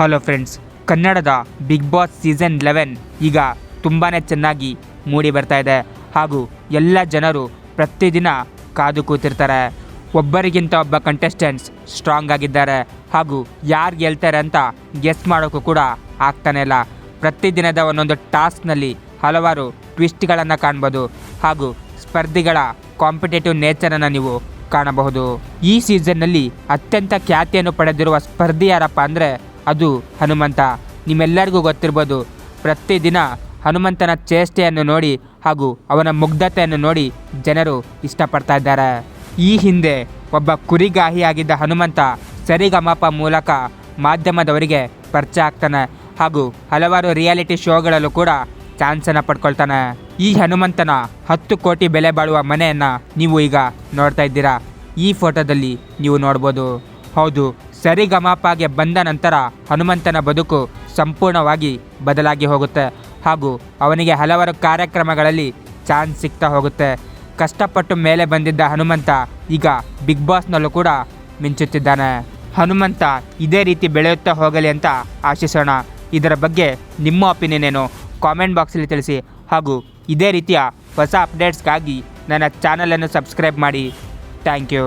Hello friends ಕನ್ನಡದ big boss season eleven ಈಗ ತುಂಬಾ ಚೆನ್ನಾಗಿ ಮೂಡಿ ಬರ್ತಾ ಇದೆ. ಹಾಗೂ ಎಲ್ಲ ಜನರು ಪ್ರತಿದಿನ ಕಾದು ಕೂತಿರ್ತಾರೆ. ಒಬ್ಬರಿಗಿಂತ ಒಬ್ಬ ಕಂಟೆಸ್ಟೆಂಟ್ಸ್ ಸ್ಟ್ರಾಂಗ್ ಆಗಿದ್ದಾರೆ. ಹಾಗೂ ಯಾರು ಗೆಲ್ತಾರೆ ಅಂತ ಗೆಸ್ ಮಾಡೋಕ್ಕೂ ಕೂಡ ಆಗ್ತಾನೆ ಇಲ್ಲ. ಪ್ರತಿದಿನದ ಒಂದೊಂದು ಟಾಸ್ಕ್ನಲ್ಲಿ ಹಲವಾರು ಟ್ವಿಸ್ಟ್ಗಳನ್ನು ಕಾಣ್ಬೋದು. ಹಾಗೂ ಸ್ಪರ್ಧಿಗಳ ಕಾಂಪಿಟೇಟಿವ್ ನೇಚರನ್ನು ನೀವು ಕಾಣಬಹುದು. ಈ ಸೀಸನ್ನಲ್ಲಿ ಅತ್ಯಂತ ಖ್ಯಾತಿಯನ್ನು ಪಡೆದಿರುವ ಸ್ಪರ್ಧಿ ಯಾರಪ್ಪ ಅಂದರೆ ಅದು ಹನುಮಂತ. ನಿಮ್ಮೆಲ್ಲರಿಗೂ ಗೊತ್ತಿರ್ಬೋದು ಪ್ರತಿದಿನ ಹನುಮಂತನ ಚೇಷ್ಟೆಯನ್ನು ನೋಡಿ ಹಾಗೂ ಅವನ ಮುಗ್ಧತೆಯನ್ನು ನೋಡಿ ಜನರು ಇಷ್ಟಪಡ್ತಾ ಇದ್ದಾರೆ. ಈ ಹಿಂದೆ ಒಬ್ಬ ಕುರಿಗಾಹಿಯಾಗಿದ್ದ ಹನುಮಂತ ಸರಿಗಮಪ ಮೂಲಕ ಮಾಧ್ಯಮದವರಿಗೆ ಪರಿಚಯ ಆಗ್ತಾನೆ ಹಾಗೂ ಹಲವಾರು ರಿಯಾಲಿಟಿ ಶೋಗಳಲ್ಲೂ ಕೂಡ ಚಾನ್ಸನ್ನು ಪಡ್ಕೊಳ್ತಾನೆ. ಈ ಹನುಮಂತನ ಹತ್ತು ಕೋಟಿ ಬೆಲೆ ಬಾಳುವ ಮನೆಯನ್ನು ನೀವು ಈಗ ನೋಡ್ತಾ ಇದ್ದೀರಾ? ಈ ಫೋಟೋದಲ್ಲಿ ನೀವು ನೋಡ್ಬೋದು. ಹೌದು ಸರಿಗಮಪಗೆ ಬಂದ ನಂತರ ಹನುಮಂತನ ಬದುಕು ಸಂಪೂರ್ಣವಾಗಿ ಬದಲಾಗಿ ಹೋಗುತ್ತೆ ಹಾಗೂ ಅವನಿಗೆ ಹಲವಾರು ಕಾರ್ಯಕ್ರಮಗಳಲ್ಲಿ ಚಾನ್ಸ್ ಸಿಗ್ತಾ ಹೋಗುತ್ತೆ. ಕಷ್ಟಪಟ್ಟು ಮೇಲೆ ಬಂದಿದ್ದ ಹನುಮಂತ ಈಗ ಬಿಗ್ ಬಾಸ್ನಲ್ಲೂ ಕೂಡ ಮಿಂಚುತ್ತಿದ್ದಾನೆ. ಹನುಮಂತ ಇದೇ ರೀತಿ ಬೆಳೆಯುತ್ತಾ ಹೋಗಲಿ ಅಂತ ಆಶಿಸೋಣ. ಇದರ ಬಗ್ಗೆ ನಿಮ್ಮ ಒಪಿನಿಯನ್ ಏನು? ಕಾಮೆಂಟ್ ಬಾಕ್ಸಲ್ಲಿ ತಿಳಿಸಿ. ಹಾಗೂ ಇದೇ ರೀತಿಯ ಹೊಸ ಅಪ್ಡೇಟ್ಸ್ಗಾಗಿ ನನ್ನ ಚಾನಲನ್ನು ಸಬ್ಸ್ಕ್ರೈಬ್ ಮಾಡಿ. Thank you.